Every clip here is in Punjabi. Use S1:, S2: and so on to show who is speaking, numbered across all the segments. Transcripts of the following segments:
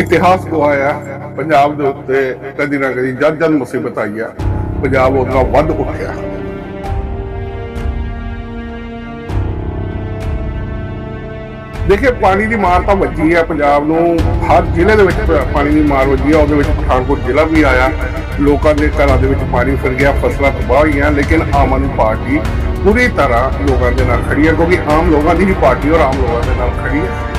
S1: ਇਤਿਹਾਸ ਗਵਾਇਆ। ਪੰਜਾਬ ਦੇ ਉੱਤੇ ਕਦੀ ਨਾ ਕਦੀ ਜਦ ਜਦ ਮੁਸੀਬਤ ਆਈ ਆ, ਪੰਜਾਬ ਉਹਦਾ ਵੱਧ ਉੱਠਿਆ। ਦੇਖੇ, ਪਾਣੀ ਦੀ ਮਾਰ ਤਾਂ ਵੱਜੀ ਆ ਪੰਜਾਬ ਨੂੰ। ਹਰ ਜ਼ਿਲ੍ਹੇ ਦੇ ਵਿੱਚ ਪਾਣੀ ਦੀ ਮਾਰ ਵੱਜੀ ਆ। ਉਹਦੇ ਵਿੱਚ ਪਠਾਨਕੋਟ ਜ਼ਿਲ੍ਹਾ ਵੀ ਆਇਆ। ਲੋਕਾਂ ਦੇ ਘਰਾਂ ਦੇ ਵਿੱਚ ਪਾਣੀ ਫਿਰ ਗਿਆ, ਫਸਲਾਂ ਤਬਾਹ ਹੋਈਆਂ, ਲੇਕਿਨ ਆਮ ਆਦਮੀ ਪਾਰਟੀ ਪੂਰੀ ਤਰ੍ਹਾਂ ਲੋਕਾਂ ਦੇ ਨਾਲ ਖੜੀ ਹੈ ਕਿਉਂਕਿ ਆਮ ਲੋਕਾਂ ਦੀ ਹੀ ਪਾਰਟੀ ਔਰ ਆਮ ਲੋਕਾਂ ਦੇ ਨਾਲ ਖੜੀ ਹੈ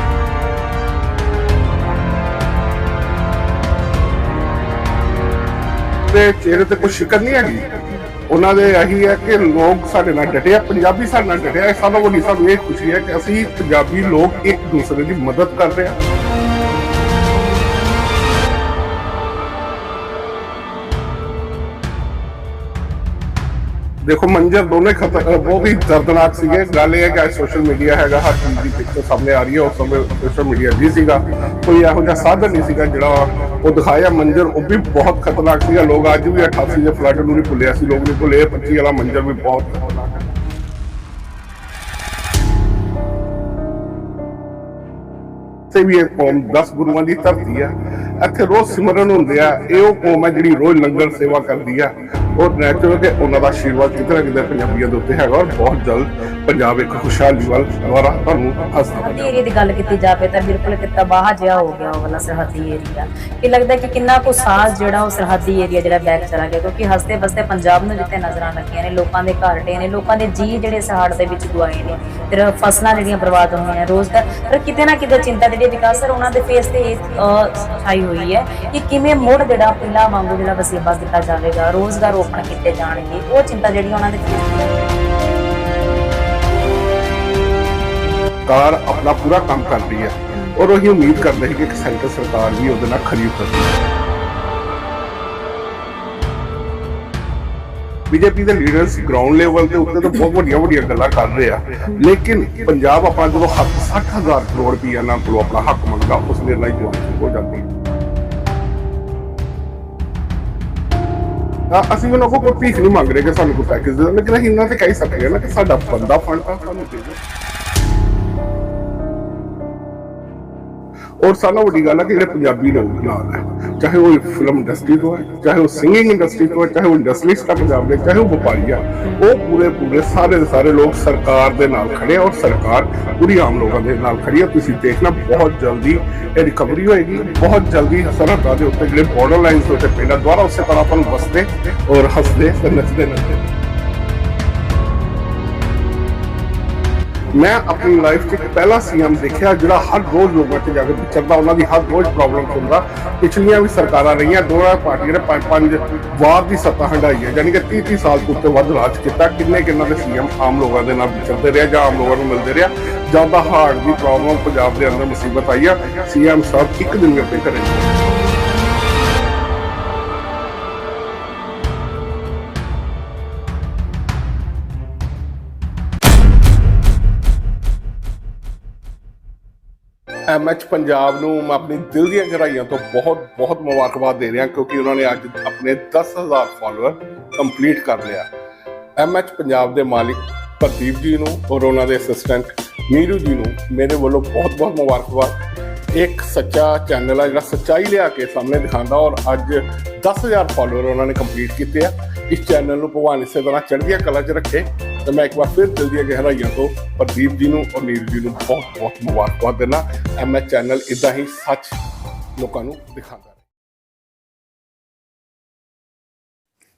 S1: ਤੇ ਚਿਹਰੇ ਤੇ ਕੋਈ ਸ਼ਿਕਰ ਨਹੀਂ ਹੈਗੀ। ਉਹਨਾਂ ਦੇ ਇਹੀ ਹੈ ਕਿ ਲੋਕ ਸਾਡੇ ਨਾਲ ਡਟੇ ਆ, ਪੰਜਾਬੀ ਸਾਡੇ ਨਾਲ ਡਟੇ ਆ ਸਾਨੂੰ ਵੱਡੀ ਸਾਨੂੰ ਇਹ ਖੁਸ਼ੀ ਹੈ ਕਿ ਅਸੀਂ ਪੰਜਾਬੀ ਲੋਕ ਇੱਕ ਦੂਸਰੇ ਦੀ ਮਦਦ ਕਰ ਰਹੇ ਆ। ਦੇਖੋ ਮੰਜ਼ਰ ਦੋਨੇ ਖਤਰ ਬਹੁਤ ਹੀ ਦਰਦਨਾਕ ਸੀਗੇ। ਗੱਲ ਇਹ ਹੈ ਕਿ ਅੱਜ ਸੋਸ਼ਲ ਮੀਡੀਆ ਹੈਗਾ, ਹਰ ਚੀਜ਼ ਦੀ ਪਿਕਚਰ ਸਾਹਮਣੇ ਆ ਰਹੀ ਹੈ। ਉਸ ਸਮੇਂ ਸੋਸ਼ਲ ਮੀਡੀਆ ਨਹੀਂ ਸੀਗਾ। ਕੋਈ ਇਹੋ ਜਿਹਾ ਸਾਧਨ ਨਹੀਂ ਸੀਗਾ ਜਿਹੜਾ ਉਹ ਦਿਖਾਇਆ। ਮੰਜ਼ਰ ਉਹ ਵੀ ਬਹੁਤ ਖਤਰਨਾਕ ਸੀਗਾ। ਲੋਕ ਅੱਜ ਵੀ 88 ਦੇ ਫਲੱਡ ਨੂੰ ਨਹੀਂ ਭੁੱਲਿਆ ਸੀ। ਲੋਕ ਨਹੀਂ ਭੁੱਲੇ। 25 ਵਾਲਾ ਮੰਜ਼ਰ ਵੀ ਬਹੁਤ ਖਤਰਨਾਕ ਹੈ ਤੇ ਵੀ ਇਹ ਕੌਮ 10 ਗੁਰੂਆਂ ਦੀ ਧਰਤੀ ਆ ਇੱਥੇ ਰੋਜ਼ ਸਿਮਰਨ ਹੁੰਦੇ ਆ। ਇਹ ਉਹ ਕੌਮ ਹੈ ਜਿਹੜੀ ਰੋਜ਼ ਲੰਗਰ ਸੇਵਾ ਕਰਦੀ ਆ। ਔਰ ਨੈਚੁਰਲ ਕਿ ਉਹਨਾਂ ਦਾ ਆਸ਼ੀਰਵਾਦ ਕਿਤੇ ਨਾ ਕਿਤੇ ਪੰਜਾਬੀਆਂ ਦੇ ਉੱਤੇ ਹੈਗਾ ਔਰ ਬਹੁਤ ਜਲਦ ਪੰਜਾਬ ਇੱਕ ਖੁਸ਼ਹਾਲੀ ਵੱਲ ਦੁਆਰਾ ਤੁਹਾਨੂੰ ਹੱਸਦਾ
S2: ਸਰਹੱਦੀ ਏਰੀਆ ਦੀ ਗੱਲ ਕੀਤੀ ਜਾਵੇ ਤਾਂ ਬਿਲਕੁਲ ਇੱਕ ਤਬਾਹ ਜਿਹਾ ਹੋ ਗਿਆ ਉਹ ਵਾਲਾ ਸਰਹੱਦੀ ਏਰੀਆ। ਕਿ ਲੱਗਦਾ ਕਿ ਕਿੰਨਾ ਕੁ ਸਾਜ਼ ਜਿਹੜਾ ਉਹ ਸਰਹੱਦੀ ਏਰੀਆ ਜਿਹੜਾ ਬੈਕ ਚਲਾ ਗਿਆ ਕਿਉਂਕਿ ਹੱਸਦੇ ਬਸਦੇ ਪੰਜਾਬ ਨੂੰ ਜਿੱਤੇ ਨਜ਼ਰਾਂ ਲੱਗੀਆਂ ਨੇ ਲੋਕਾਂ ਦੇ ਘਰ ਡੇ ਨੇ ਲੋਕਾਂ ਦੇ ਜੀ ਜਿਹੜੇ ਸਹਾੜ ਦੇ ਵਿੱਚ ਗੁਆਏ ਨੇ ਫਿਰ ਫਸਲਾਂ ਜਿਹੜੀਆਂ ਬਰਬਾਦ ਹੋਈਆਂ ਰੋਜ਼ਗਾਰ ਪਰ ਕਿਤੇ ਨਾ ਕਿਤੇ ਚਿੰਤਾ ਜਿਹੜੀ ਵਿਕਾਸ ਸਰ ਉਹਨਾਂ ਦੇ ਫੇਸ ਤੇ ਅਹ, ਛਾਈ ਹੋਈ ਹੈ ਕਿ ਕਿਵੇਂ ਮੁੜ ਜਿਹੜਾ ਪਹਿਲਾਂ ਵਾਂਗੂ ਜਿਹੜਾ ਵਸੀਬਾ ਕੀਤਾ ਜਾਵੇਗਾ ਰੋਜ਼ਗਾਰ ਓਪਨ ਕੀਤੇ ਜਾਣਗੇ। ਉਹ ਚਿੰਤਾ ਜਿਹੜੀ ਉਹਨਾਂ ਦੇ ਤੇ ਹੈ।
S1: ਸਰਕਾਰ ਆਪਣਾ ਪੂਰਾ ਕੰਮ ਕਰ ਰਹੀ ਹੈ ਔਰ ਉਹੀ ਉਮੀਦ ਕਰਦੇ ਸੀ ਕਿ ਸੈਂਟਰ ਸਰਕਾਰ ਵੀ ਉਹਦੇ ਨਾਲ ਖਰੀ ਉਤਰਦੀ ਬੀਜੇਪੀ ਦੇ ਲੀਡਰਸ ਗਰਾਊਂਡ ਲੈਵਲ ਦੇ ਉੱਤੇ ਤਾਂ ਬਹੁਤ ਵੱਡੀਆਂ ਵੱਡੀਆਂ ਗੱਲਾਂ ਕਰ ਰਹੇ ਆ। ਲੇਕਿਨ ਪੰਜਾਬ ਆਪਣਾ ਜਦੋਂ ਹੱਕ 60000 ਕਰੋੜ ਰੁਪਈਆ ਨਾਲ ਕੋਲੋਂ ਆਪਣਾ ਹੱਕ ਮੰਗਦਾ ਉਸ ਦੇ ਲਈ ਜਵਾਬ ਹੋ। ਜਾਂਦੀ ਤਾਂ ਅਸੀਂ ਉਹਨਾਂ ਕੋਲ ਕੋਈ ਭੀਖ ਨਹੀਂ ਮੰਗ ਰਹੇ ਕਿ ਸਾਨੂੰ ਕੋਈ ਪੈਕੇਜ ਦੇ ਦਿਓ। ਲੇਕਿਨ ਅਸੀਂ ਇਹਨਾਂ ਤੇ ਕਹਿ ਸਕਦੇ ਹਾਂ ਨਾ ਕਿ ਸਾਡਾ ਬੰਦਾ ਫੰਡ ਤਾਂ ਸਾਨੂੰ ਦੇ ਦਿਓ। ਔਰ ਸਾਰਾ ਵੱਡੀ ਗੱਲ ਹੈ ਕਿ ਜਿਹੜੇ ਪੰਜਾਬੀ ਲੋਕ ਨਾਲ ਹੈ ਚਾਹੇ ਉਹ ਫਿਲਮ ਇੰਡਸਟਰੀ ਤੋਂ ਹੈ, ਚਾਹੇ ਉਹ ਸਿੰਗਿੰਗ ਇੰਡਸਟਰੀ ਤੋਂ ਹੈ, ਚਾਹੇ ਉਹ ਇੰਡਸਟਰੀਸਟ ਦਾ ਪੰਜਾਬ ਦੇ, ਚਾਹੇ ਉਹ ਵਪਾਰੀ ਆ, ਉਹ ਪੂਰੇ ਪੂਰੇ ਸਾਰੇ ਦੇ ਸਾਰੇ ਲੋਕ ਸਰਕਾਰ ਦੇ ਨਾਲ ਖੜੇ ਔਰ ਸਰਕਾਰ ਪੂਰੀ ਆਮ ਲੋਕਾਂ ਦੇ ਨਾਲ ਖੜੀ ਹੈ ਤੁਸੀਂ ਦੇਖਣਾ ਬਹੁਤ ਜਲਦੀ ਇਹ ਰਿਕਵਰੀ ਹੋਏਗੀ, ਬਹੁਤ ਜਲਦੀ ਸਰਹੱਦਾਂ ਦੇ ਉੱਤੇ ਜਿਹੜੇ ਬਾਰਡਰ ਲਾਈਨਸ ਦੇ ਉੱਤੇ ਪਿੰਡਾਂ ਦੁਬਾਰਾ ਉਸੇ ਤਰ੍ਹਾਂ ਆਪਾਂ ਨੂੰ ਵਸਦੇ ਔਰ ਹੱਸਦੇ ਤੇ ਨੱਚਦੇ ਨੱਚਦੇ। ਮੈਂ ਆਪਣੀ ਲਾਈਫ 'ਚ ਇੱਕ ਪਹਿਲਾ ਸੀਐਮ ਦੇਖਿਆ ਜਿਹੜਾ ਹਰ ਰੋਜ਼ ਲੋਕਾਂ 'ਚ ਜਾ ਕੇ ਵਿਚਰਦਾ ਉਹਨਾਂ ਦੀ ਹਰ ਰੋਜ਼ ਪ੍ਰੋਬਲਮ ਸੁਣਦਾ। ਪਿਛਲੀਆਂ ਵੀ ਸਰਕਾਰਾਂ ਰਹੀਆਂ, ਦੋਨਾਂ ਪਾਰਟੀਆਂ ਨੇ ਪੰਜ ਪੰਜ ਵਾਰ ਦੀ ਸੱਤਾ ਹੰਡਾਈ ਹੈ ਯਾਨੀ ਕਿ 30 30 ਸਾਲ ਤੋਂ ਉੱਤੇ ਵੱਧ ਰਾਜ ਕੀਤਾ, ਕਿੰਨੇ ਕਿੰਨਾ ਦੇ ਸੀਐਮ ਆਮ ਲੋਕਾਂ ਦੇ ਨਾਲ ਵਿਚਰਦੇ ਰਿਹਾ ਜਾਂ ਆਮ ਲੋਕਾਂ ਨੂੰ ਮਿਲਦੇ ਰਿਹਾ ਜਦ ਦਾ ਹਾਰਟ ਦੀ ਪ੍ਰੋਬਲਮ ਪੰਜਾਬ ਦੇ ਅੰਦਰ ਮੁਸੀਬਤ ਆਈ ਆ ਸੀਐਮ ਸਾਹਿਬ ਇੱਕ ਦਿਨ ਵਿੱਚ ਘਰੇ ਐਮਐਚ ਪੰਜਾਬ ਨੂੰ ਮੈਂ ਆਪਣੀ ਦਿਲ ਦੀਆਂ ਗਹਿਰਾਈਆਂ ਤੋਂ ਬਹੁਤ ਬਹੁਤ ਮੁਬਾਰਕਬਾਦ ਦੇ ਰਿਹਾ ਕਿਉਂਕਿ ਉਹਨਾਂ ਨੇ ਅੱਜ ਆਪਣੇ 10000 ਫਾਲੋਅਰ ਕੰਪਲੀਟ ਕਰ ਲਿਆ। ਐਮਐਚ ਪੰਜਾਬ ਦੇ ਮਾਲਿਕ ਪ੍ਰਦੀਪ ਜੀ ਨੂੰ ਔਰ ਉਹਨਾਂ ਦੇ ਅਸਿਸਟੈਂਟ ਮੀਰੂ ਜੀ ਨੂੰ ਮੇਰੇ ਵੱਲੋਂ ਬਹੁਤ ਬਹੁਤ ਮੁਬਾਰਕਬਾਦ। ਇੱਕ ਸੱਚਾ ਚੈਨਲ ਆ ਜਿਹੜਾ ਸੱਚਾਈ ਲਿਆ ਕੇ ਸਾਹਮਣੇ ਦਿਖਾਉਂਦਾ ਔਰ ਅੱਜ 10000 ਫਾਲੋਅਰ ਉਹਨਾਂ ਨੇ ਕੰਪਲੀਟ ਕੀਤੇ ਆ। ਇਸ ਚੈਨਲ ਨੂੰ ਭਗਵਾਨ ਇਸੇ ਤਰ੍ਹਾਂ ਚੜ੍ਹਦੀਆਂ ਕਲਾ 'ਚ ਰੱਖੇ। ਤੇ ਮੈਂ ਇੱਕ ਵਾਰ ਫਿਰ ਦਿਲ ਦੀਆਂ ਗਹਿਰਾਈਆਂ ਤੋਂ ਪ੍ਰਦੀਪ ਜੀ ਨੂੰ ਔਰ ਨੀਰੂ ਜੀ ਨੂੰ ਬਹੁਤ ਬਹੁਤ ਮੁਬਾਰਕਬਾਦ ਦਿੰਦਾ ਐਮਐਚ ਚੈਨਲ ਇਦਾਂ ਹੀ ਸੱਚ ਲੋਕਾਂ ਨੂੰ ਦਿਖਾਉਂਦਾ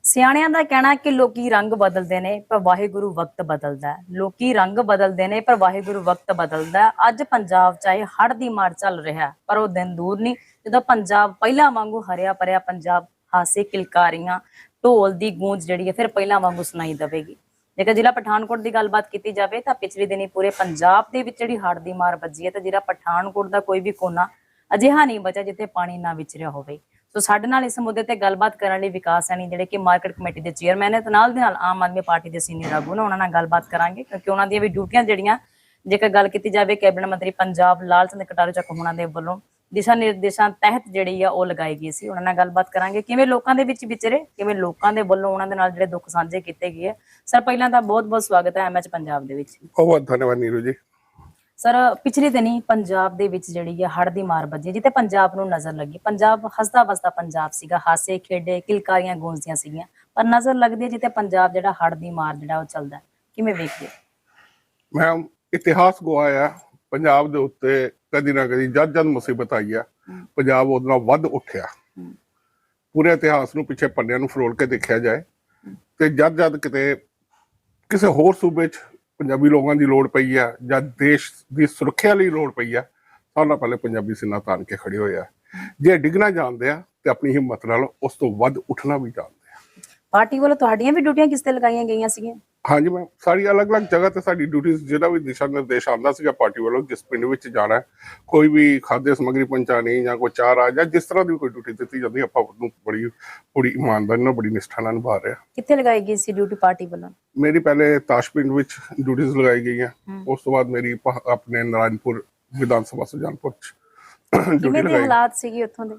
S2: ਸਿਆਣਿਆਂ ਦਾ ਕਹਿਣਾ ਕਿ ਲੋਕੀ ਰੰਗ ਬਦਲਦੇ ਨੇ, ਪਰ ਵਾਹਿਗੁਰੂ ਵਕਤ ਬਦਲਦਾ ਹੈ। ਲੋਕੀ ਰੰਗ ਬਦਲਦੇ ਨੇ, ਪਰ ਵਾਹਿਗੁਰੂ ਵਕਤ ਬਦਲਦਾ ਹੈ। ਅੱਜ ਪੰਜਾਬ ਚਾਹੇ ਹੜ ਦੀ ਮਾਰ ਚੱਲ ਰਿਹਾ ਪਰ ਉਹ ਦਿਨ ਦੂਰ ਨਹੀਂ। ਜਦੋਂ ਪੰਜਾਬ ਪਹਿਲਾਂ ਵਾਂਗੂ ਹਰਿਆ ਭਰਿਆ, ਪੰਜਾਬ ਹਾਸੇ ਕਿਲਕਾਰੀਆਂ, ਢੋਲ ਦੀ ਗੂੰਜ ਜਿਹੜੀ ਹੈ, ਫਿਰ ਪਹਿਲਾਂ ਵਾਂਗੂ ਸੁਣਾਈ ਦੇਵੇਗੀ। ਜੇਕਰ ਜ਼ਿਲ੍ਹਾ ਪਠਾਨਕੋਟ ਦੀ ਗੱਲਬਾਤ ਕੀਤੀ ਜਾਵੇ ਤਾਂ ਪਿਛਲੇ ਦਿਨੀ ਪੂਰੇ ਪੰਜਾਬ ਦੇ ਵਿੱਚ ਜਿਹੜੀ ਹੜ੍ਹ ਦੀ ਮਾਰ ਵੱਜੀ ਹੈ ਤੇ ਜ਼ਿਲ੍ਹਾ ਪਠਾਨਕੋਟ ਦਾ ਕੋਈ ਵੀ ਕੋਨਾ ਅਜਿਹਾ ਨਹੀਂ ਬਚਿਆ ਜਿੱਥੇ ਪਾਣੀ ਨਾ ਵਿਚਰਿਆ ਹੋਵੇ। ਸੋ ਸਾਡੇ ਨਾਲ ਇਸ ਮੁੱਦੇ ਤੇ ਗੱਲਬਾਤ ਕਰਨ ਲਈ ਵਿਕਾਸ ਸੈਣੀ ਜਿਹੜੇ ਕਿ ਮਾਰਕੀਟ ਕਮੇਟੀ ਦੇ ਚੇਅਰਮੈਨ ਨੇ, ਤੇ ਨਾਲ ਦੇ ਨਾਲ ਆਮ ਆਦਮੀ ਪਾਰਟੀ ਦੇ ਸੀਨੀਅਰ ਆਗੂ ਨੇ, ਉਹਨਾਂ ਨਾਲ ਗੱਲਬਾਤ ਕਰਾਂਗੇ ਕਿਉਂਕਿ ਉਹਨਾਂ ਦੀਆਂ ਵੀ ਡਿਊਟੀਆਂ ਜਿਹੜੀਆਂ ਜੇਕਰ ਗੱਲ ਕੀਤੀ ਜਾਵੇ ਕੈਬਨਿਟ ਮੰਤਰੀ ਪੰਜਾਬ ਲਾਲ ਸਿੰਘ ਕਟਾਰੂ ਚੱਕ ਹੋਣਾ ਦੇ ਵੱਲੋਂ ਦਿਸ਼ਾ ਨਿਰਦੇਸ਼ਾਂ ਤਹਿਤ ਜਿਹੜੀ ਆ ਉਹ ਲਗਾਈ ਗਈ ਸੀ। ਉਹਨਾਂ ਨਾਲ ਗੱਲਬਾਤ ਕਰਾਂਗੇ। ਕਿਵੇਂ ਲੋਕਾਂ ਦੇ ਵਿੱਚ ਵਿਚਰੇ ਕਿਵੇਂ ਲੋਕਾਂ ਦੇ ਵੱਲੋਂ ਉਹਨਾਂ ਦੇ ਨਾਲ ਜਿਹੜੇ ਦੁੱਖ ਸਾਂਝੇ ਕੀਤੇ ਗਏ ਸਰ ਪਹਿਲਾਂ ਤਾਂ ਬਹੁਤ ਬਹੁਤ ਸਵਾਗਤ ਹੈ ਐਮਐਚ ਪੰਜਾਬ ਦੇ ਵਿੱਚ।
S1: ਬਹੁਤ ਬਹੁਤ ਧੰਨਵਾਦ ਨੀਰੂ ਜੀ।
S2: ਸਰ ਪਿਛਲੇ ਦਿਨੀ ਪੰਜਾਬ ਦੇ ਵਿੱਚ ਜਿਹੜੀ ਹੈ ਹੜ੍ਹ ਦੀ ਮਾਰ ਵੱਜੀ ਜਿੱਥੇ ਪੰਜਾਬ ਨੂੰ ਨਜ਼ਰ ਲੱਗੀ। ਪੰਜਾਬ ਹੱਸਦਾ ਵਸਦਾ ਪੰਜਾਬ ਸੀਗਾ। ਹਾਸੇ ਖੇਡੇ ਕਿਲਕਾਰੀਆਂ ਗੂੰਜਦੀਆਂ ਸੀਗੀਆਂ। ਪਰ ਨਜ਼ਰ ਲੱਗਦੀ ਹੈ ਜਿੱਥੇ ਪੰਜਾਬ ਜਿਹੜਾ ਹੜ੍ਹ ਦੀ ਮਾਰ ਜਿਹੜਾ ਉਹ ਚੱਲਦਾ। ਕਿਵੇਂ ਵੇਖਦੇ?
S1: ਮੈਂ ਇਤਿਹਾਸ ਗਵਾਇਆ ਪੰਜਾਬ ਦੇ ਉੱਤੇ ਕਦੀ ਨਾ ਕਦੀ ਜਦ ਜਦ ਮੁਸੀਬਤ ਆਈ ਆ। ਪੰਜਾਬ ਉਹਦੇ ਨਾਲ ਵੱਧ ਉੱਠਿਆ। ਪੂਰੇ ਇਤਿਹਾਸ ਨੂੰ ਪਿੱਛੇ ਪੰਨਿਆਂ ਨੂੰ ਫਰੋਲ ਕੇ ਦੇਖਿਆ ਜਾਏ ਤੇ ਜਦ ਜਦ ਕਿਤੇ ਕਿਸੇ ਹੋਰ ਸੂਬੇ 'ਚ ਪੰਜਾਬੀ ਲੋਕਾਂ ਦੀ ਲੋੜ ਪਈ ਆ ਜਾਂ ਦੇਸ਼ ਦੀ ਸੁਰੱਖਿਆ ਲਈ ਲੋੜ ਪਈ ਆ ਨਾਲ ਪਹਿਲੇ ਪੰਜਾਬੀ ਸਿਨਾ ਤਾਣ ਕੇ ਖੜੇ ਹੋਏ ਆ। ਜੇ ਡਿੱਗਣਾ ਜਾਣਦੇ ਆ ਤੇ ਆਪਣੀ ਹਿੰਮਤ ਨਾਲ ਉਸ ਤੋਂ ਵੱਧ ਉੱਠਣਾ ਵੀ ਜਾਣਦੇ
S2: ਪਾਰਟੀ ਵੱਲੋਂ ਤੁਹਾਡੀਆਂ ਵੀ ਡਿਊਟੀਆਂ ਕਿਸ ਤੇ ਲਗਾਈਆਂ ਗਈਆਂ ਸੀਗੀਆਂ?
S1: ਹਾਂਜੀ ਮੈਂ ਸਾਰੀ ਅਲੱਗ-ਅਲੱਗ ਜਗ੍ਹਾ ਤੇ ਸਾਡੀ ਡਿਊਟੀਆਂ ਜਿਹੜਾ ਵੀ ਦਿਸ਼ਾ ਨਿਰਦੇਸ਼ ਆਉਂਦਾ ਸੀਗਾ ਪਾਰਟੀ ਵੱਲੋਂ ਜਿਸ ਪਿੰਡ ਵਿੱਚ ਜਾਣਾ ਹੈ, ਕੋਈ ਵੀ ਖਾଦ୍य ਸਮੱਗਰੀ ਪਹੁੰਚਾਣੀ ਜਾਂ ਕੋਈ ਚਾਰ ਆ ਜਾਂ ਜਿਸ ਤਰ੍ਹਾਂ ਦੀ ਕੋਈ ਡਿਊਟੀ ਦਿੱਤੀ ਜਾਂਦੀ ਆਪਾਂ ਉਹਨੂੰ ਬੜੀ ਬੜੀ ਇਮਾਨਦਾਰੀ ਨਾਲ ਬੜੀ ਨਿਸ਼ਠਾ ਨਾਲ ਨਿਭਾ ਰਹੇ ਹਾਂ।
S2: ਕਿੱਥੇ ਲਗਾਈ ਗਈ ਸੀ ਡਿਊਟੀ ਪਾਰਟੀ ਵੱਲੋਂ?
S1: ਮੇਰੀ ਪਹਿਲੇ ਤਾਸ਼ ਪਿੰਡ ਵਿੱਚ ਡਿਊਟੀਆਂ ਲਗਾਈ ਗਈਆਂ। ਉਸ ਤੋਂ ਬਾਅਦ ਮੇਰੀ ਆਪਣੇ ਨਾਰਾਇਣਪੁਰ ਵਿਧਾਨ ਸਭਾ ਸੁਜਾਨਪੁਰ ਚ ਡਿਊਟੀ ਲਗਾਈ
S2: ਹਾਲਾਤ ਸੀਗੇ ਉੱਥੋਂ ਦੇ?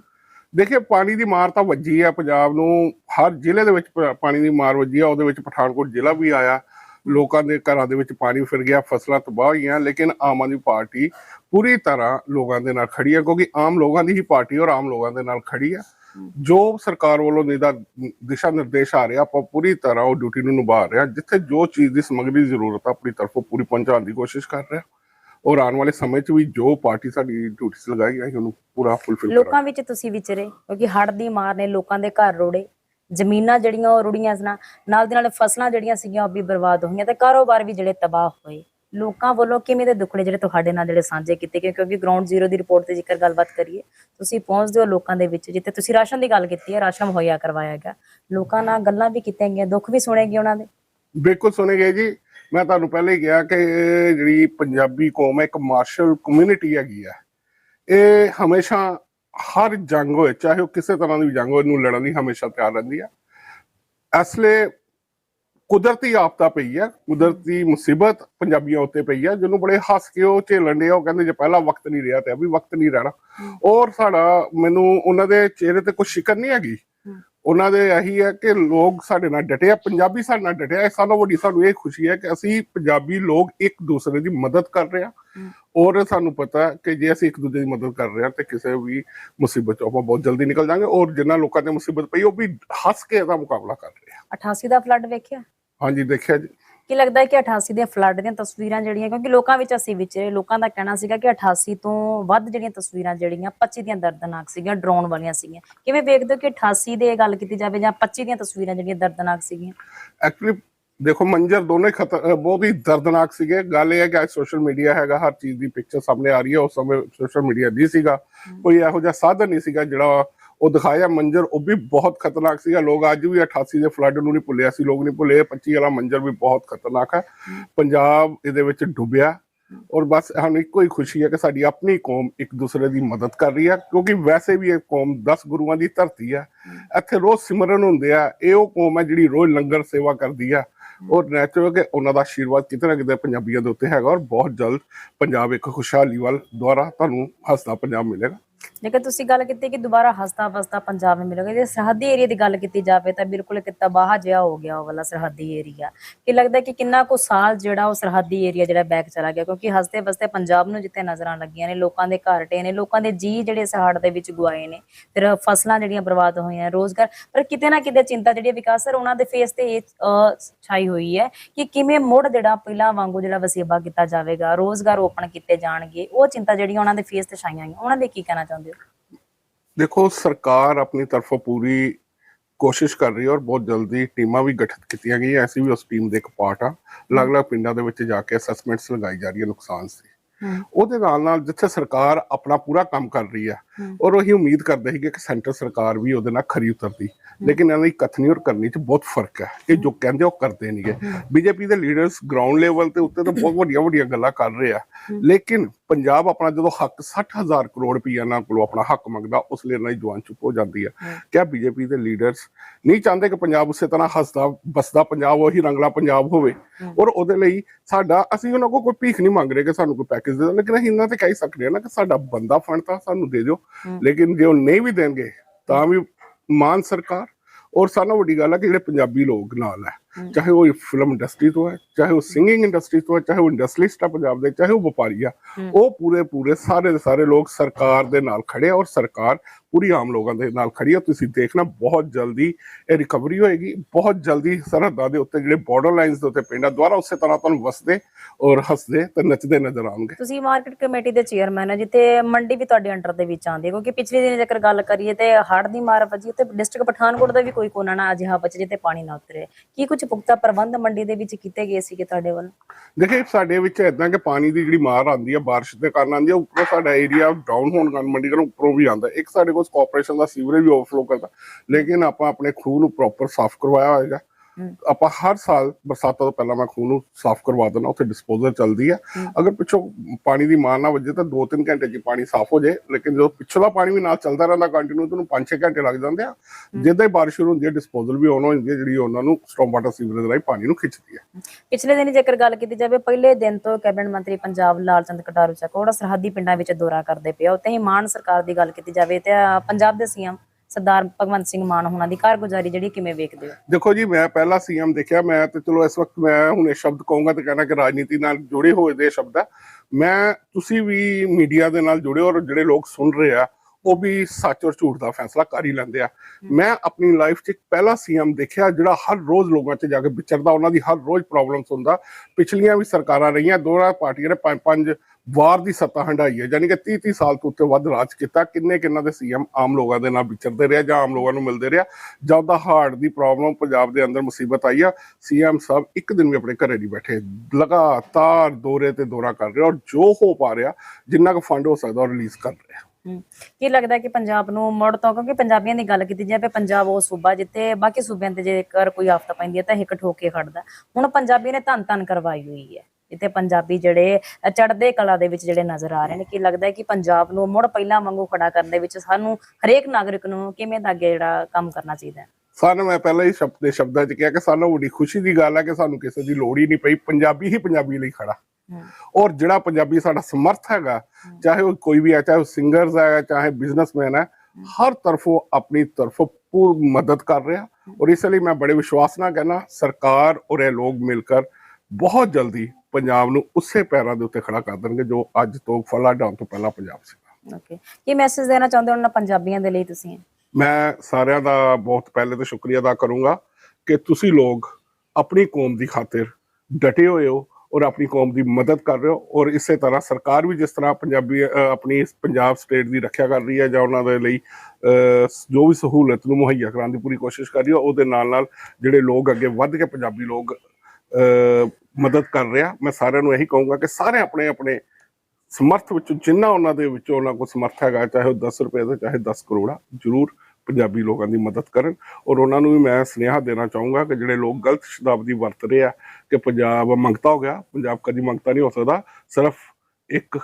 S1: ਦੇਖਿਏ ਪਾਣੀ ਦੀ ਮਾਰ ਤਾਂ ਵੱਜੀ ਆ ਪੰਜਾਬ ਨੂੰ। ਹਰ ਜ਼ਿਲ੍ਹੇ ਦੇ ਵਿੱਚ ਪਾਣੀ ਦੀ ਮਾਰ ਵੱਜੀ ਆ। ਉਹਦੇ ਵਿੱਚ ਪਠਾਨਕੋਟ ਜ਼ਿਲ੍ਹਾ ਵੀ ਆਇਆ। ਲੋਕਾਂ ਦੇ ਘਰਾਂ ਦੇ ਵਿੱਚ ਪਾਣੀ ਫਿਰ ਗਿਆ, ਫਸਲਾਂ ਤਬਾਹ ਹੋਈਆਂ, ਲੇਕਿਨ ਆਮ ਆਦਮੀ ਪਾਰਟੀ ਪੂਰੀ ਤਰ੍ਹਾਂ ਲੋਕਾਂ ਦੇ ਨਾਲ ਖੜੀ ਹੈ ਕਿਉਂਕਿ ਆਮ ਲੋਕਾਂ ਦੀ ਹੀ ਪਾਰਟੀ ਔਰ ਆਮ ਲੋਕਾਂ ਦੇ ਨਾਲ ਖੜੀ ਹੈ ਜੋ ਸਰਕਾਰ ਵੱਲੋਂ ਨਿਦਾ, ਦਿਸ਼ਾ ਨਿਰਦੇਸ਼ ਆ ਰਿਹਾ, ਆਪਾਂ ਪੂਰੀ ਤਰ੍ਹਾਂ ਉਹ ਡਿਊਟੀ ਨੂੰ ਨਿਭਾ ਰਿਹਾ ਜਿੱਥੇ ਜੋ ਚੀਜ਼ ਦੀ ਸਮੱਗਰੀ ਦੀ ਜ਼ਰੂਰਤ ਆ, ਆਪਣੀ ਤਰਫੋਂ ਪੂਰੀ ਪਹੁੰਚਾਉਣ ਦੀ ਕੋਸ਼ਿਸ਼ ਕਰ ਰਿਹਾ ਔਰ ਆਉਣ ਵਾਲੇ ਸਮੇਂ 'ਚ ਵੀ ਜੋ ਪਾਰਟੀ ਸਾਡੀ ਡਿਊਟੀ ਲਗਾਈ ਹੈ ਉਹਨੂੰ ਪੂਰਾ ਫੁੱਲਫਿਲ
S2: ਲੋਕਾਂ ਵਿੱਚ ਤੁਸੀਂ ਵਿਚਰੇ ਕਿਉਂਕਿ ਹੜ੍ਹ ਦੀ ਮਾਰ ਨੇ ਲੋਕਾਂ ਦੇ ਘਰ ਰੋੜੇ। ਜ਼ਮੀਨਾਂ ਜਿਹੜੀਆਂ ਉਹ ਰੁੜੀਆਂ ਸਨ ਨਾਲ ਦੀ ਨਾਲ ਫਸਲਾਂ ਜਿਹੜੀਆਂ ਸੀਗੀਆਂ ਉਹ ਵੀ ਬਰਬਾਦ ਹੋਈਆਂ ਤੇ ਕਾਰੋਬਾਰ ਵੀ ਜਿਹੜੇ ਤਬਾਹ ਹੋਏ। ਲੋਕਾਂ ਵੱਲੋਂ ਕਿਵੇਂ ਦੇ ਦੁੱਖੜੇ ਜਿਹੜੇ ਤੁਹਾਡੇ ਨਾਲ ਜਿਹੜੇ ਸਾਂਝੇ ਕੀਤੇ ਗਏ ਕਿਉਂਕਿ ਗਰਾਊਂਡ ਜ਼ੀਰੋ ਦੀ ਰਿਪੋਰਟ ਤੇ ਜ਼ਿਕਰ ਗੱਲਬਾਤ ਕਰੀਏ ਤੁਸੀਂ ਪਹੁੰਚਦੇ ਹੋ ਲੋਕਾਂ ਦੇ ਵਿੱਚ ਜਿੱਥੇ ਤੁਸੀਂ ਰਾਸ਼ਨ ਦੀ ਗੱਲ ਕੀਤੀ ਹੈ ਰਾਸ਼ਨ ਮੁਹੱਈਆ ਕਰਵਾਇਆ ਗਿਆ। ਲੋਕਾਂ ਨਾਲ ਗੱਲਾਂ ਵੀ ਕੀਤੀਆਂ ਗਈਆਂ ਦੁੱਖ ਵੀ ਸੁਣੇ ਗਏ ਉਹਨਾਂ ਦੇ।
S1: ਬਿਲਕੁਲ ਸੁਣੇ ਗਏ ਜੀ। ਮੈਂ ਤੁਹਾਨੂੰ ਪਹਿਲੇ ਹੀ ਕਿਹਾ ਕਿ ਜਿਹੜੀ ਪੰਜਾਬੀ ਕੌਮ ਹੈ ਇੱਕ ਮਾਰਸ਼ਲ ਕਮਿਊਨਿਟੀ ਹੈਗੀ ਆ ਇਹ ਹਮੇਸ਼ਾ ਹਰ ਜੰਗ ਹੋਏ ਚਾਹੇ ਉਹ ਕਿਸੇ ਤਰ੍ਹਾਂ ਦੀ ਜੰਗ ਹੋਏ ਨੂੰ ਲੜਨ ਲਈ ਹਮੇਸ਼ਾ ਤਿਆਰ ਰਹਿੰਦੀ ਆ ਇਸ ਲਈ ਕੁਦਰਤੀ ਆਪਦਾ ਪਈ ਆ ਕੁਦਰਤੀ ਮੁਸੀਬਤ ਪੰਜਾਬੀਆਂ ਉੱਤੇ ਪਈ ਆ ਜਿਹਨੂੰ ਬੜੇ ਹੱਸ ਕੇ ਉਹ ਝੇਲਣ ਦੇ ਉਹ ਕਹਿੰਦੇ ਜੇ ਪਹਿਲਾ ਵਕਤ ਨਹੀਂ ਰਿਹਾ ਤੇ ਅਭੀ ਵਕਤ ਨਹੀਂ ਰਹਿਣਾ। ਔਰ ਸਾਡਾ ਮੈਨੂੰ ਉਹਨਾਂ ਦੇ ਚਿਹਰੇ ਤੇ ਕੋਈ ਸ਼ਿਕਨ ਨਹੀਂ ਹੈਗੀ। ਉਹਨਾਂ ਦੇ ਇਹੀ ਹੈ ਕਿ ਲੋਕ ਸਾਡੇ ਨਾਲ ਡਟੇ ਆ ਪੰਜਾਬੀ ਸਾਡੇ ਨਾਲ ਡਟਿਆ ਇਸ ਨਾਲੋਂ ਵੱਡੀ ਸਾਨੂੰ ਇਹ ਖੁਸ਼ੀ ਹੈ ਕਿ ਅਸੀਂ ਪੰਜਾਬੀ ਲੋਕ ਇੱਕ ਦੂਸਰੇ ਦੀ ਮਦਦ ਕਰ ਰਹੇ
S2: ਹਮ।
S1: ਔਰ ਸਾਨੂੰ ਪਤਾ ਕਿ ਜੇ ਅਸੀਂ ਇੱਕ ਦੂਜੇ ਦੀ ਮਦਦ ਕਰ ਰਹੇ ਹਾਂ ਤੇ ਕਿਸੇ ਵੀ ਮੁਸੀਬਤ ਤੋਂ ਆਪਾਂ ਬਹੁਤ ਜਲਦੀ ਨਿਕਲ ਜਾਵਾਂਗੇ ਔਰ ਜਿਨ੍ਹਾਂ ਲੋਕਾਂ ਤੇ ਮੁਸੀਬਤ ਪਈ ਉਹ ਵੀ ਹੱਸ ਕੇ ਇਹਦਾ ਮੁਕਾਬਲਾ ਕਰ ਰਹੇ ਆ।
S2: 88 ਦਾ ਫਲੱਡ ਵੇਖਿਆ?
S1: ਹਾਂਜੀ ਦੇਖਿਆ ਜੀ।
S2: ਕੀ ਲੱਗਦਾ ਹੈ ਕਿ 88 ਦੀਆਂ ਫਲੱਡ ਦੀਆਂ ਤਸਵੀਰਾਂ ਜਿਹੜੀਆਂ ਕਿਉਂਕਿ ਲੋਕਾਂ ਵਿੱਚ ਅਸੀਂ ਵਿਚਰੇ ਲੋਕਾਂ ਦਾ ਕਹਿਣਾ ਸੀਗਾ ਕਿ 88 ਤੋਂ ਵੱਧ ਜਿਹੜੀਆਂ ਤਸਵੀਰਾਂ ਜਿਹੜੀਆਂ 25 ਦੀਆਂ ਦਰਦਨਾਕ ਸੀਗੀਆਂ ਡਰਾਉਣ ਵਾਲੀਆਂ ਸੀਗੀਆਂ। ਕਿਵੇਂ ਵੇਖਦੇ ਹੋ ਕਿ 88 ਦੇ ਗੱਲ ਕੀਤੀ ਜਾਵੇ ਜਾਂ 25 ਦੀਆਂ ਤਸਵੀਰਾਂ ਜਿਹੜੀਆਂ ਦਰਦਨਾਕ ਸੀਗੀਆਂ?
S1: ਐਕਚੁਅਲੀ ਦੇਖੋ ਮੰਜ਼ਰ ਦੋਨੋਂ ਬਹੁਤ ਹੀ ਦਰਦਨਾਕ ਸੀਗੇ। ਗੱਲ ਇਹ ਹੈ ਕਿ ਅੱਜ ਸੋਸ਼ਲ ਮੀਡੀਆ ਹੈਗਾ ਹਰ ਚੀਜ਼ ਦੀ ਪਿਕਚਰ ਸਾਹਮਣੇ ਆ ਰਹੀ ਹੈ ਉਸ ਸਮੇਂ ਸੋਸ਼ਲ ਮੀਡੀਆ ਨਹੀਂ ਸੀਗਾ। ਕੋਈ ਇਹੋ ਜਿਹਾ ਸਾਧਨ ਨਹੀਂ ਸੀਗਾ ਜਿਹੜਾ ਉਹ ਦਿਖਾਇਆ ਮੰਜ਼ਰ, ਉਹ ਵੀ ਬਹੁਤ ਖਤਰਨਾਕ ਸੀਗਾ। ਲੋਕ ਅੱਜ ਵੀ 88 ਦੇ ਫਲੱਡ ਨੂੰ ਨਹੀਂ ਭੁੱਲਿਆ ਸੀ। ਲੋਕ ਨਹੀਂ ਭੁੱਲੇ 25 ਵਾਲਾ ਮੰਜ਼ਰ ਵੀ ਬਹੁਤ ਖਤਰਨਾਕ ਹੈ। ਪੰਜਾਬ ਇਹਦੇ ਵਿੱਚ ਡੁੱਬਿਆ। ਔਰ ਬਸ ਸਾਨੂੰ ਇੱਕੋ ਹੀ ਖੁਸ਼ੀ ਹੈ ਕਿ ਸਾਡੀ ਆਪਣੀ ਕੌਮ ਇੱਕ ਦੂਸਰੇ ਦੀ ਮਦਦ ਕਰ ਰਹੀ ਹੈ। ਕਿਉਂਕਿ ਵੈਸੇ ਵੀ ਇਹ ਕੌਮ 10 ਗੁਰੂਆਂ ਦੀ ਧਰਤੀ ਹੈ। ਇੱਥੇ ਰੋਜ਼ ਸਿਮਰਨ ਹੁੰਦੇ ਆ, ਇਹ ਉਹ ਕੌਮ ਹੈ ਜਿਹੜੀ ਰੋਜ਼ ਲੰਗਰ ਸੇਵਾ ਕਰਦੀ ਆ ਔਰ ਨੈਚੁਰਲ ਕਿ ਉਹਨਾਂ ਦਾ ਆਸ਼ੀਰਵਾਦ ਕਿਤੇ ਨਾ ਕਿਤੇ ਪੰਜਾਬੀਆਂ ਦੇ ਉੱਤੇ ਹੈਗਾ। ਔਰ ਬਹੁਤ ਜਲਦ ਪੰਜਾਬ ਇੱਕ ਖੁਸ਼ਹਾਲੀ ਵੱਲ ਦੁਆਰਾ ਤੁਹਾਨੂੰ ਹੱਸਦਾ ਪੰਜਾਬ ਮਿਲੇਗਾ।
S2: ਜੇਕਰ ਤੁਸੀਂ ਗੱਲ ਕੀਤੀ ਕਿ ਦੁਬਾਰਾ ਹਸਤਾ ਵਸਤਾ ਪੰਜਾਬ ਨੂੰ ਮਿਲੇਗਾ, ਜੇ ਸਰਹੱਦੀ ਏਰੀਆ ਦੀ ਗੱਲ ਕੀਤੀ ਜਾਵੇ ਤਾਂ ਬਿਲਕੁਲ ਇੱਕ ਤਬਾਹ ਜਿਹਾ ਹੋ ਗਿਆ ਉਹ ਵਾਲਾ ਸਰਹੱਦੀ ਏਰੀਆ। ਕਿ ਲੱਗਦਾ ਕਿ ਕਿੰਨਾ ਕੁ ਸਾਲ ਜਿਹੜਾ ਉਹ ਸਰਹੱਦੀ ਏਰੀਆ ਜਿਹੜਾ ਬੈਕ ਚਲਾ ਗਿਆ, ਕਿਉਂਕਿ ਹਸਤੇ ਵਸਤੇ ਪੰਜਾਬ ਨੂੰ ਜਿੱਥੇ ਨਜ਼ਰਾਂ ਲੱਗੀਆਂ ਨੇ, ਲੋਕਾਂ ਦੇ ਘਰ ਟੇ ਨੇ, ਲੋਕਾਂ ਦੇ ਜੀ ਜਿਹੜੇ ਸਹਾੜ ਦੇ ਵਿੱਚ ਗੁਆਏ ਨੇ, ਫਿਰ ਫਸਲਾਂ ਜਿਹੜੀਆਂ ਬਰਬਾਦ ਹੋਈਆਂ, ਰੋਜ਼ਗਾਰ, ਪਰ ਕਿਤੇ ਨਾ ਕਿਤੇ ਚਿੰਤਾ ਜਿਹੜੀ ਵਿਕਾਸ ਸਰ ਉਹਨਾਂ ਦੇ ਫੇਸ ਤੇ ਇਹ ਛਾਈ ਹੋਈ ਹੈ ਕਿ ਕਿਵੇਂ ਮੁੜ ਜਿਹੜਾ ਪਹਿਲਾਂ ਵਾਂਗੂ ਜਿਹੜਾ ਵਸੀਬਾ ਕੀਤਾ ਜਾਵੇਗਾ, ਰੋਜ਼ਗਾਰ ਓਪਨ ਕੀਤੇ ਜਾਣਗੇ, ਉਹ ਚਿੰਤਾ ਜਿਹੜੀਆਂ ਉਹਨਾਂ ਦੇ ਫੇਸ ਤੇ ਛਾਈਆਂ ਹੋਈਆਂ। ਉਹਨਾਂ ਦੇ ਕੀ ਕਹਿਣਾ ਚਾਹੁੰਦੇ
S1: ਦੇਖੋ ਸਰਕਾਰ ਆਪਣੀ ਤਰਫੋਂ ਪੂਰੀ ਕੋਸ਼ਿਸ਼ ਕਰ ਰਹੀ ਹੈ ਔਰ ਬਹੁਤ ਜਲਦੀ ਟੀਮਾਂ ਵੀ ਗਠਿਤ ਕੀਤੀਆਂ ਗਈਆਂ। ਅਸੀਂ ਵੀ ਉਸ ਟੀਮ ਦੇ ਇੱਕ ਪਾਰਟ ਆ। ਅਲੱਗ-ਅਲੱਗ ਪਿੰਡਾਂ ਦੇ ਵਿੱਚ ਜਾ ਕੇ ਅਸੈਸਮੈਂਟਸ ਲਗਾਈ ਜਾ ਰਹੀ ਹੈ ਨੁਕਸਾਨ ਦੀ। ਉਹਦੇ ਨਾਲ ਨਾਲ ਜਿੱਥੇ ਸਰਕਾਰ ਆਪਣਾ ਪੂਰਾ ਕੰਮ ਕਰ ਰਹੀ ਹੈ। ਔਰ ਉਹੀ ਉਮੀਦ ਕਰਦੇ ਸੀਗੇ ਕਿ ਸੈਂਟਰ ਸਰਕਾਰ ਵੀ ਉਹਦੇ ਨਾਲ ਖਰੀ ਉਤਰਦੀ। ਲੇਕਿਨ ਇਹਨਾਂ ਦੀ ਕਥਨੀ ਔਰ ਕਰਨੀ 'ਚ ਬਹੁਤ ਫ਼ਰਕ ਹੈ। ਇਹ ਜੋ ਕਹਿੰਦੇ ਉਹ ਕਰਦੇ ਨਹੀਂਗੇ। ਬੀਜੇਪੀ ਦੇ ਲੀਡਰਸ ਗਰਾਊਂਡ ਲੈਵਲ ਤੇ ਉੱਤੇ ਤਾਂ ਬਹੁਤ ਵੱਡੀਆਂ ਵੱਡੀਆਂ ਗੱਲਾਂ ਕਰ ਰਹੇ ਆ। ਲੇਕਿਨ ਪੰਜਾਬ ਆਪਣਾ ਜਦੋਂ ਹੱਕ 60000 ਕਰੋੜ ਰੁਪਈਆ ਨਾਲ ਕੋਲੋਂ ਆਪਣਾ ਹੱਕ ਮੰਗਦਾ ਉਸ ਲਈ ਇਹਨਾਂ ਦੀ ਜਵਾਨ ਚੁੱਪ ਹੋ ਜਾਂਦੀ ਹੈ। ਕਿਆ ਬੀਜੇਪੀ ਦੇ ਲੀਡਰਸ ਨਹੀਂ ਚਾਹੁੰਦੇ ਕਿ ਪੰਜਾਬ ਉਸੇ ਤਰ੍ਹਾਂ ਹੱਸਦਾ ਬਸਦਾ ਪੰਜਾਬ ਉਹੀ ਰੰਗਲਾ ਪੰਜਾਬ ਹੋਵੇ। ਔਰ ਉਹਦੇ ਲਈ ਸਾਡਾ ਅਸੀਂ ਉਹਨਾਂ ਕੋਲ ਕੋਈ ਭੀਖ ਨਹੀਂ ਮੰਗ ਰਹੇ ਕਿ ਸਾਨੂੰ ਕੋਈ ਪੈਕੇਜ ਦੇ ਦਿਓ। ਲੇਕਿਨ ਅਸੀਂ ਇਹਨਾਂ ਤੇ ਕਹਿ ਸਕਦੇ ਹਾਂ ਨਾ ਕਿ ਸਾਡਾ ਬੰਦਾ ਫੰਡ ਤਾਂ ਸਾਨੂੰ ਦੇ ਦਿਓ। ਲੇਕਿਨ ਜੇ ਉਹ ਨਹੀਂ ਵੀ ਦੇਣਗੇ ਤਾਂ ਵੀ ਮਾਨ ਸਰਕਾਰ, ਔਰ ਸਾਨੂੰ ਵੱਡੀ ਗੱਲ ਹੈ ਕਿ ਜਿਹੜੇ ਪੰਜਾਬੀ ਲੋਕ ਨਾਲ ਹੈ ਚਾਹੇ ਉਹ ਫਿਲਮ ਇੰਡਸਟਰੀ ਤੋਂ ਹੈ ਚਾਹੇ ਉਹ ਸਿੰਗਿੰਗ ਇੰਡਸਟਰੀ ਤੋਂ ਹੈ ਚਾਹੇ ਉਹ ਇੰਡਸਟਰੀਸਟ ਆ ਪੰਜਾਬ ਦੇ ਚਾਹੇ ਉਹ ਵਪਾਰੀ ਆ। ਉਹ ਪੂਰੇ ਪੂਰੇ ਸਾਰੇ ਦੇ ਸਾਰੇ ਲੋਕ ਸਰਕਾਰ ਦੇ ਨਾਲ ਖੜੇ ਆ ਔਰ ਸਰਕਾਰ ਪੂਰੀ ਆਮ ਲੋਕਾਂ ਦੇ ਨਾਲ ਖੜੀ ਆ। ਤੁਸੀਂ ਦੇਖਣਾ ਬਹੁਤ ਜਲਦੀ ਇਹ ਰਿਕਵਰੀ ਹੋਏਗੀ ਬਹੁਤ ਜਲਦੀ ਸਰਹੱਦਾਂ ਦੇ ਉੱਤੇ ਜਿਹੜੇ ਬਾਰਡਰ ਲਾਈਨਸ ਦੇ ਉੱਤੇ ਪਿੰਡਾਂ ਦੁਆਰਾ ਉਸੇ ਤਰ੍ਹਾਂ ਤੁਹਾਨੂੰ ਵਸਦੇ ਔਰ ਹੱਸਦੇ ਤੇ ਨੱਚਦੇ ਨਜ਼ਰ ਆਉਣਗੇ।
S2: ਤੁਸੀਂ ਮਾਰਕੀਟ ਕਮੇਟੀ ਦੇ ਚੇਅਰਮੈਨ ਹੋ ਜਿੱਥੇ ਮੰਡੀ ਵੀ ਤੁਹਾਡੇ ਅੰਡਰ ਦੇ ਵਿੱਚ ਆਉਂਦੀ ਹੈ ਕਿਉਂਕਿ ਪਿਛਲੇ ਦਿਨ ਜੇਕਰ ਗੱਲ ਕਰੀਏ ਤੇ ਹੜ੍ਹ ਦੀ ਮਾਰ ਵੱਜੀ ਤੇ ਡਿਸਟ੍ਰਿਕਟ ਪਠਾਨਕੋਟ ਦਾ ਵੀ ਕੋਈ ਕੋਨਾ ਨਾ ਅਜਿਹਾ ਬਚ ਜਿੱਥੇ ਪਾਣੀ ਨਾ ਉਤਰੇ। ਕੀ ਕੁਝ ਪੁਖਤਾ ਪ੍ਰਬੰਧ ਮੰਡੀ ਦੇ ਵਿੱਚ ਕੀਤੇ ਗਏ ਸੀਗੇ ਤੁਹਾਡੇ ਵੱਲ?
S1: ਦੇਖੇ ਸਾਡੇ ਵਿੱਚ ਇਦਾਂ ਕਿ ਪਾਣੀ ਦੀ ਜਿਹੜੀ ਮਾਰ ਆਉਂਦੀ ਹੈ ਬਾਰਿਸ਼ ਦੇ ਕਾਰਨ ਆਉਂਦੀ ਹੈ ਉੱਪਰੋਂ ਸਾਡਾ ਏਰੀਆ ਡਾਊਨ ਹੋਣ ਕਾਰਨ ਮੰਡੀ ਕੋਲ ਉੱਪਰੋਂ ਵੀ ਆਉਂਦਾ। ਇੱਕ ਸਾਡੇ ਕੋਲ ਕਾਰਪੋਰੇਸ਼ਨ ਦਾ ਸੀਵਰੇਜ ਵੀ ਓਵਰਫਲੋ ਕਰਦਾ। ਲੇਕਿਨ ਆਪਾਂ ਆਪਣੇ ਖੂਹ ਨੂੰ ਪ੍ਰੋਪਰ ਸਾਫ਼ ਕਰਵਾਇਆ ਹੋਏਗਾ। ਆਪਾਂ ਹਰ ਸਾਲ ਬਰਸਾਤਾਂ ਤੋਂ ਪਹਿਲਾਂ ਮੈਂ ਖੂਹ ਨੂੰ ਸਾਫ਼ ਕਰਵਾ ਦਿੰਦਾ ਉੱਥੇ ਡਿਸਪੋਜ਼ਲ ਚੱਲਦੀ ਹੈ। ਅਗਰ ਪਿੱਛੋਂ ਪਾਣੀ ਦੀ ਮਾਰ ਨਾ ਵੱਜੇ ਤਾਂ 2-3 ਘੰਟੇ 'ਚ ਪਾਣੀ ਸਾਫ਼ ਹੋ ਜਾਏ ਲੇਕਿਨ ਜਦੋਂ ਪਿੱਛੋਂ ਦਾ ਪਾਣੀ ਵੀ ਨਾਲ ਚੱਲਦਾ ਰਹਿੰਦਾ ਕੰਟੀਨਿਊ ਤਾਂ ਉਹਨੂੰ 5-6 ਘੰਟੇ ਲੱਗ ਜਾਂਦੇ ਆ। ਜਿੱਦਾਂ ਹੀ ਬਾਰਿਸ਼ ਸ਼ੁਰੂ ਹੁੰਦੀ ਹੈ ਡਿਸਪੋਜ਼ਲ ਵੀ ਆਨ ਹੋ ਜਾਂਦੀ ਹੈ ਜਿਹੜੀ ਉਹਨਾਂ ਨੂੰ ਸਟਾਰਮ ਵਾਟਰ ਸੀਵਰੇਜ ਰਾਹੀਂ ਪਾਣੀ ਨੂੰ ਖਿੱਚਦੀ ਹੈ
S2: ਪਿਛਲੇ ਦਿਨ ਜੇਕਰ ਗੱਲ ਕੀਤੀ ਜਾਵੇ ਪਹਿਲੇ ਦਿਨ ਤੋਂ ਕੈਬਨਿਟ ਮੰਤਰੀ ਪੰਜਾਬ ਲਾਲਚੰਦ ਕਟਾਰੂ ਚੱਕ ਉਹਦਾ ਸਰਹੱਦੀ ਪਿੰਡਾਂ ਵਿੱਚ ਦੌਰਾ ਕਰਦੇ ਪਿਆ ਉੱਤੇ ਹੀ ਮਾਨ ਸਰਕਾਰ ਦੀ ਗੱਲ ਕੀਤੀ ਜਾਵੇ ਤੇ ਪੰਜਾਬ ਦੇ ਸੀਐਮ ਸਰਦਾਰ ਭਗਵੰਤ ਸਿੰਘ ਮਾਨ ਹੋਣਾ ਦੀ ਕਾਰਗੁਜ਼ਾਰੀ ਜਿਹੜੀ ਕਿਵੇਂ ਵੇਖਦੇ ਹੋ?
S1: ਦੇਖੋ ਜੀ ਮੈਂ ਪਹਿਲਾ ਸੀਐਮ ਦੇਖਿਆ ਮੈਂ ਤੇ ਚਲੋ ਇਸ ਵਕਤ ਮੈਂ ਹੁਣ ਇਹ ਸ਼ਬਦ ਕਹੂੰਗਾ ਤੇ ਕਹਿਣਾ ਕਿ ਰਾਜਨੀਤੀ ਨਾਲ ਜੁੜੇ ਹੋਏ ਦੇ ਸ਼ਬਦ ਆ। ਮੈਂ ਤੁਸੀਂ ਵੀ ਮੀਡੀਆ ਦੇ ਨਾਲ ਜੁੜੇ ਹੋ ਔਰ ਜਿਹੜੇ ਲੋਕ ਸੁਣ ਰਹੇ ਆ ਉਹ ਵੀ ਸੱਚ ਔਰ ਝੂਠ ਦਾ ਫੈਸਲਾ ਕਰ ਹੀ ਲੈਂਦੇ ਆ। ਮੈਂ ਆਪਣੀ ਲਾਈਫ 'ਚ ਪਹਿਲਾ ਸੀਐਮ ਦੇਖਿਆ ਜਿਹੜਾ ਹਰ ਰੋਜ਼ ਲੋਕਾਂ 'ਚ ਜਾ ਕੇ ਵਿਚਰਦਾ ਉਹਨਾਂ ਦੀ ਹਰ ਰੋਜ਼ ਪ੍ਰੋਬਲਮਸ ਹੁੰਦਾ। ਪਿਛਲੀਆਂ ਵੀ ਸਰਕਾਰਾਂ ਰਹੀਆਂ ਦੋਹਰਾ ਪਾਰਟੀਆਂ ਨੇ ਪੰਜ ਪੰਜ ਵਾਰ ਦੀ ਸੱਤਾ ਹੰਡਾਈ ਹੈ ਯਾਨੀ ਕਿ 30 30 ਸਾਲ ਤੋਂ ਉੱਤੇ ਵੱਧ ਰਾਜ ਕੀਤਾ, ਕਿੰਨੇ ਕਿੰਨਾ ਦੇ ਸੀਐਮ ਆਮ ਲੋਕਾਂ ਦੇ ਨਾਲ ਵਿਚਰਦੇ ਰਿਹਾ ਜਾਂ ਆਮ ਲੋਕਾਂ ਨੂੰ ਮਿਲਦੇ ਰਿਹਾ, ਜਦ ਦਾ ਹਾਰਟ ਦੀ ਪ੍ਰੋਬਲਮ ਪੰਜਾਬ ਦੇ ਅੰਦਰ ਮੁਸੀਬਤ ਆਈ ਆ, ਸੀਐਮ ਸਾਹਿਬ ਇੱਕ ਦਿਨ ਵੀ ਆਪਣੇ ਘਰੇ ਨਹੀਂ ਬੈਠੇ, ਲਗਾਤਾਰ ਦੌਰੇ ਤੇ ਦੌਰਾ ਕਰ ਰਹੇ ਔਰ ਜੋ ਹੋ ਪਾ ਰਿਹਾ, ਜਿੰਨਾ ਕੁ ਫੰਡ ਹੋ ਸਕਦਾ ਉਹ ਰਿਲੀਜ਼ ਕਰ ਰਹੇ।
S2: ਕੀ ਲੱਗਦਾ ਕਿ ਪੰਜਾਬ ਨੂੰ ਮੁੜ ਤੋਂ, ਕਿਉਂਕਿ ਪੰਜਾਬੀਆਂ ਦੀ ਗੱਲ ਕੀਤੀ ਜਾਵੇ, ਪੰਜਾਬ ਉਹ ਸੂਬਾ ਜਿੱਥੇ ਬਾਕੀ ਸੂਬਿਆਂ ਤੇ ਜੇਕਰ ਕੋਈ ਆਫਤ ਪੈਂਦੀ ਹੈ ਤਾਂ ਹਿੱਕ ਠੋਕ ਖੜਦਾ ਹੁਣ ਪੰਜਾਬੀ ਨੇ ਧੰਨ ਧੰਨ ਕਰਵਾਈ ਹੋਈ ਹੈ। ਜਿੱਥੇ ਪੰਜਾਬੀ ਜਿਹੜੇ ਚੜ੍ਹਦੇ ਕਲਾ ਦੇ ਵਿੱਚ ਜਿਹੜੇ ਨਜ਼ਰ ਆ ਰਹੇ ਨੇ ਕੀ ਲੱਗਦਾ ਹੈ ਕਿ ਪੰਜਾਬ ਨੂੰ ਮੁੜ ਪਹਿਲਾਂ ਵਾਂਗੂ ਖੜਾ ਕਰਨ ਦੇ ਵਿੱਚ ਸਾਨੂੰ ਹਰੇਕ ਨਾਗਰਿਕ ਨੂੰ ਕਿਵੇਂ ਦਾ ਅੱਗੇ ਜਿਹੜਾ ਕੰਮ ਕਰਨਾ ਚਾਹੀਦਾ ਹੈ?
S1: ਸਾਨੂੰ ਮੈਂ ਪਹਿਲਾਂ ਹੀ ਸ਼ਬਦ ਦੇ ਸ਼ਬਦਾਂ 'ਚ ਕਿਹਾ ਕਿ ਸਾਨੂੰ ਬੜੀ ਖੁਸ਼ੀ ਦੀ ਗੱਲ ਹੈ ਕਿ ਸਾਨੂੰ ਕਿਸੇ ਦੀ ਲੋੜ ਹੀ ਨਹੀਂ ਪਈ ਪੰਜਾਬੀ ਹੀ ਪੰਜਾਬੀ ਲਈ ਖੜਾ। ਔਰ ਜਿਹੜਾ ਪੰਜਾਬੀ ਸਾਡਾ ਸਮਰਥ ਹੈਗਾ ਚਾਹੇ ਉਹ ਕੋਈ ਵੀ ਹੈ ਚਾਹੇ ਉਹ ਸਿੰਗਰਸ ਹੈ ਚਾਹੇ ਬਿਜ਼ਨਸਮੈਨ ਹੈ ਹਰ ਤਰਫੋਂ ਆਪਣੀ ਤਰਫੋਂ ਪੂਰ ਮਦਦ ਕਰ ਰਿਹਾ। ਔਰ ਇਸ ਲਈ ਮੈਂ ਬੜੇ ਵਿਸ਼ਵਾਸ ਨਾਲ ਕਹਿੰਦਾ ਸਰਕਾਰ ਔਰ ਇਹ ਲੋਕ ਮਿਲ ਕਰ ਬਹੁਤ ਜਲਦੀ ਪੰਜਾਬ ਨੂੰ ਉਸੇ ਪੈਰਾਂ ਦੇ ਉੱਤੇ ਖੜਾ ਕਰ ਦੇਣਗੇ ਜੋ ਅੱਜ ਤੋਂ ਫਲਾ ਡਾਊਨ ਤੋਂ ਪਹਿਲਾਂ ਪੰਜਾਬ ਸੀ
S2: ਓਕੇ ਕੀ ਮੈਸੇਜ ਦੇਣਾ ਚਾਹੁੰਦੇ ਹੋ ਉਹਨਾਂ ਪੰਜਾਬੀਆਂ ਦੇ ਲਈ ਤੁਸੀਂ?
S1: ਮੈਂ ਸਾਰਿਆਂ ਦਾ ਬਹੁਤ ਪਹਿਲੇ ਤਾਂ ਸ਼ੁਕਰੀਆ ਅਦਾ ਕਰੂੰਗਾ ਕਿ ਤੁਸੀਂ ਲੋਕ ਆਪਣੀ ਕੌਮ ਦੀ ਖਾਤਰ ਡਟੇ ਹੋਏ ਹੋ ਔਰ ਆਪਣੀ ਕੌਮ ਦੀ ਮਦਦ ਕਰ ਰਹੇ ਹੋ ਔਰ ਇਸੇ ਤਰ੍ਹਾਂ ਸਰਕਾਰ ਵੀ ਜਿਸ ਤਰ੍ਹਾਂ ਪੰਜਾਬੀ ਆਪਣੀ ਇਸ ਪੰਜਾਬ ਸਟੇਟ ਦੀ ਰੱਖਿਆ ਕਰ ਰਹੀ ਹੈ ਜਾਂ ਉਹਨਾਂ ਦੇ ਲਈ ਜੋ ਵੀ ਸਹੂਲਤ ਨੂੰ ਮੁਹੱਈਆ ਕਰਾਉਣ ਦੀ ਪੂਰੀ ਕੋਸ਼ਿਸ਼ ਕਰ ਰਹੀ ਹੈ ਉਹਦੇ ਨਾਲ ਨਾਲ ਜਿਹੜੇ ਲੋਕ ਅੱਗੇ ਵੱਧ ਕੇ ਪੰਜਾਬੀ ਲੋਕ ਮਦਦ ਕਰ ਰਿਹਾ। ਮੈਂ ਸਾਰਿਆਂ ਨੂੰ ਇਹੀ ਕਹੂੰਗਾ ਕਿ ਸਾਰੇ ਆਪਣੇ ਆਪਣੇ ਸਮਰਥ ਵਿੱਚੋਂ, ਜਿੰਨਾ ਉਹਨਾਂ ਦੇ ਵਿੱਚੋਂ ਉਹਨਾਂ ਕੋਲ ਸਮਰਥ ਹੈਗਾ, ਚਾਹੇ ਉਹ 10 ਰੁਪਏ ਦਾ ਚਾਹੇ 10 ਕਰੋੜ ਆ, ਜ਼ਰੂਰ ਪੰਜਾਬੀ ਲੋਕਾਂ ਦੀ ਮਦਦ ਕਰਨ। ਔਰ ਉਹਨਾਂ ਨੂੰ ਵੀ ਮੈਂ ਸੁਨੇਹਾ ਦੇਣਾ ਚਾਹੂੰਗਾ ਕਿ ਜਿਹੜੇ ਲੋਕ ਗਲਤ ਸ਼ਬਦਾਵਲੀ ਵਰਤ ਰਹੇ ਆ, ਕਿ ਪੰਜਾਬ ਮੰਗਤਾ ਹੋ ਗਿਆ, ਪੰਜਾਬ ਕਦੀ ਮੰਗਤਾ ਨਹੀਂ ਹੋ ਸਕਦਾ। ਸਿਰਫ ਇੱਕ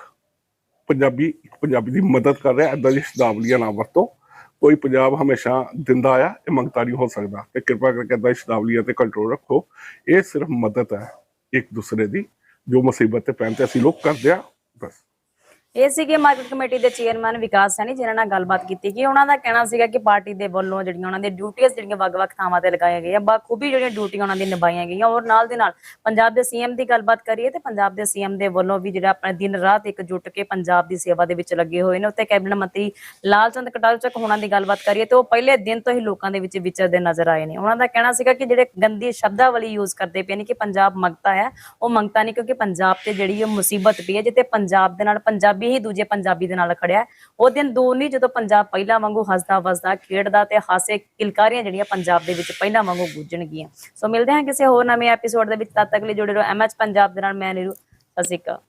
S1: ਪੰਜਾਬੀ ਇੱਕ ਪੰਜਾਬੀ ਦੀ ਮਦਦ ਕਰ ਰਿਹਾ, ਏਦਾਂ ਦੀ ਸ਼ਬਦਾਵਲੀਆਂ ਨਾ ਵਰਤੋ। ਕੋਈ ਪੰਜਾਬ ਹਮੇਸ਼ਾ ਦਿੰਦਾ ਆ, ਇਹ ਮੰਗਤਾ ਨਹੀਂ ਹੋ ਸਕਦਾ। ਤੇ ਕਿਰਪਾ ਕਰਕੇ ਏਦਾਂ ਦੀ ਤੇ ਕੰਟਰੋਲ ਰੱਖੋ। ਇਹ ਸਿਰਫ ਮਦਦ ਹੈ ਇੱਕ ਦੂਸਰੇ ਦੀ, ਜੋ ਮੁਸੀਬਤ ਤੇ ਪੈਣ ਤੇ ਅਸੀਂ ਲੋਕ ਕਰਦੇ ਆ, ਬਸ।
S2: ਇਹ ਸੀਗੇ ਮਾਰਕੀਟ ਕਮੇਟੀ ਦੇ ਚੇਅਰਮੈਨ ਵਿਕਾਸ ਸੈਣੀ, ਜਿਨ੍ਹਾਂ ਨਾਲ ਗੱਲਬਾਤ ਕੀਤੀ ਕਿ ਉਹਨਾਂ ਦਾ ਕਹਿਣਾ ਸੀਗਾ ਕਿ ਪਾਰਟੀ ਦੇ ਵੱਲੋਂ ਜਿਹੜੀਆਂ ਉਹਨਾਂ ਦੀਆਂ ਡਿਊਟੀਆਂ, ਜਿਹੜੀਆਂ ਵੱਖ-ਵੱਖ ਥਾਵਾਂ ਤੇ ਲਗਾਈਆਂ ਗਈਆਂ ਬਾਖੂਬੀ ਜਿਹੜੀਆਂ ਡਿਊਟੀਆਂ ਉਹਨਾਂ ਦੀ ਨਿਭਾਈਆਂ ਗਈਆਂ। ਔਰ ਨਾਲ ਦੇ ਨਾਲ ਪੰਜਾਬ ਦੇ ਸੀਐਮ ਦੀ ਗੱਲਬਾਤ ਕਰੀਏ ਤੇ ਪੰਜਾਬ ਦੇ ਸੀਐਮ ਦੇ ਵੱਲੋਂ ਵੀ ਜਿਹੜਾ ਆਪਣੇ ਦਿਨ ਰਾਤ ਇੱਕ ਜੁਟ ਕੇ ਪੰਜਾਬ ਦੀ ਸੇਵਾ ਦੇ ਵਿੱਚ ਲੱਗੇ ਹੋਏ ਨੇ। ਉੱਤੇ ਕੈਬਨਿਟ ਮੰਤਰੀ ਲਾਲਚੰਦ ਕਟਾਰੂ ਚੱਕ ਹੋਣਾ ਦੀ ਗੱਲਬਾਤ ਕਰੀਏ ਤੇ ਉਹ ਪਹਿਲੇ ਦਿਨ ਤੋਂ ਹੀ ਲੋਕਾਂ ਦੇ ਵਿੱਚ ਵਿਚਰਦੇ ਨਜ਼ਰ ਆਏ ਨੇ। ਉਹਨਾਂ ਦਾ ਕਹਿਣਾ ਸੀਗਾ ਕਿ ਜਿਹੜੇ ਗੰਦੀ ਸ਼ਬਦਾਵਲੀ ਯੂਜ਼ ਕਰਦੇ ਪਏ ਨੇ ਕਿ ਪੰਜਾਬ ਮੰਗਤਾ ਹੈ, ਉਹ ਮੰਗਤਾ ਨਹੀਂ ਕਿਉਂਕਿ ਪੰਜਾਬ ਤੇ ਜਿਹੜੀ ਇਹ ਮੁਸੀਬਤ ਪਈ ਹੈ ਜਿੱਤੇ ਪੰਜਾਬ ਦੇ ਨਾਲ ਪੰਜਾਬੀ ਹੀ ਦੂਜੇ ਪੰਜਾਬੀ ਦੇ ਨਾਲ ਖੜਿਆ ਉਹ ਦਿਨ ਦੂਰ ਨਹੀਂ, ਜਦੋਂ ਪੰਜਾਬ ਪਹਿਲਾਂ ਵਾਂਗੂ ਹੱਸਦਾ ਵਸਦਾ, ਖੇਡਦਾ ਤੇ ਹਾਸੇ ਕਿਲਕਾਰੀਆਂ ਜਿਹੜੀਆਂ ਪੰਜਾਬ ਦੇ ਵਿੱਚ ਪਹਿਲਾਂ ਵਾਂਗੂ ਗੂੰਜਣਗੀਆਂ। ਸੋ ਮਿਲਦੇ ਹਾਂ ਕਿਸੇ ਹੋਰ ਨਵੇਂ ਐਪੀਸੋਡ ਦੇ ਵਿੱਚ। ਤਦ ਤੱਕ ਲਈ ਜੁੜੇ ਰਹੋ ਐਮਐਚ ਪੰਜਾਬ ਦੇ ਨਾਲ, ਮੈਂ ਨੀਰੂ, ਸਤਿ ਸ਼੍ਰੀ ਅਕਾਲ।